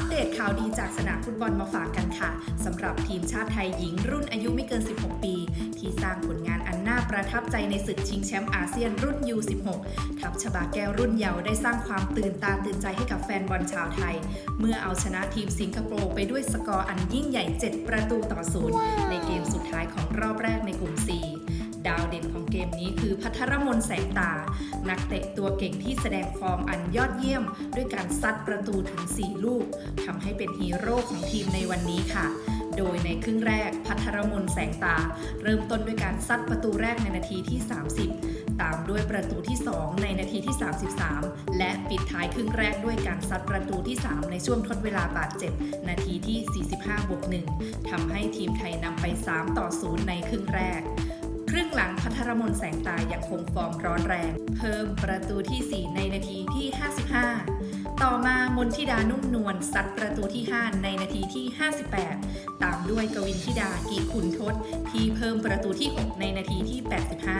ปเดตข่าวดีจากสนามฟุตบอลมาฝากกันค่ะสำหรับทีมชาติไทยหญิงรุ่นอายุไม่เกิน 16 ปี ที่สร้างผลงานอันน่าประทับใจในศึกชิงแชมป์อาเซียนรุ่น U16 ทัพชบาแก้วรุ่นเยาว์ได้สร้างความตื่นตาตื่นใจให้กับแฟนบอลชาวไทย เมื่อเอาชนะทีมสิงคโปร์ไปด้วยสกอร์อันยิ่งใหญ่ 7 ประตูต่อศูนย์ในเกมสุดท้ายของรอบแรก เด่นของเกมนี้คือพัทรมนแสงตา นักเตะตัวเก่งที่แสดงฟอร์มอันยอดเยี่ยม ด้วยการซัดประตูถึง 4 ลูกทำให้เป็นฮีโร่ของทีมในวันนี้ค่ะโดยในครึ่งแรกพัทรมนแสงตา เริ่มต้นด้วยการซัดประตูแรกในนาทีที่ 30 ตามด้วยประตูที่ 2 ในนาทีที่ 33 และปิดท้ายครึ่งแรกด้วยการซัดประตูที่ 3 ในช่วงทดเวลาบาดเจ็บ นาทีที่ 45บวก1ทำให้ทีมไทยนำไป 3 ต่อ 0 ในครึ่งแรก หลังพัทรมนแสงตายังคงฟอร์มร้อนแรง เพิ่มประตูที่ 4 ในนาทีที่ 55 ต่อมามนทิดานุ่มนวลซัดประตูที่ 5 ในนาทีที่ 58 ตามด้วยกวินทิดากีขุนทศที่เพิ่มประตูที่ 6 ในนาทีที่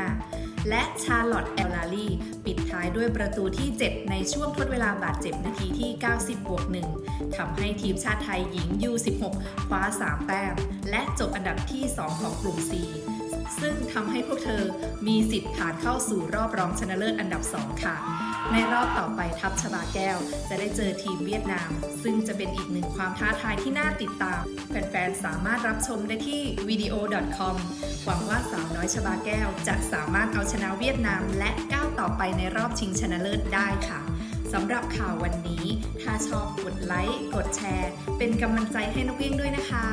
85 และชาร์ลอตแอลลารีปิดท้ายด้วยประตูที่ 7 ในช่วงทดเวลาบาดเจ็บนาทีที่ 90บวก1ทำให้ทีมชาติไทยหญิง U16 คว้า 3 แต้ม และจบอันดับที่ 2 ของกลุ่ม C ซึ่งทำให้พวกเธอมีสิทธิ์ผ่านเข้าสู่รอบรองชนะเลิศอันดับ 2 ค่ะ ในรอบต่อไปทัพชบาแก้ว จะได้เจอทีมเวียดนาม ซึ่งจะเป็นอีกหนึ่งความท้าทายที่น่าติดตาม แฟนๆ สามารถรับชมได้ที่ video.com หวังว่าสาวน้อยชบาแก้ว จะสามารถเอาชนะเวียดนามและก้าวต่อไปในรอบชิงชนะเลิศได้ค่ะสำหรับข่าววันนี้ ถ้าชอบกดไลค์ กดแชร์ เป็นกำลังใจให้นกเอี้ยงด้วยนะคะ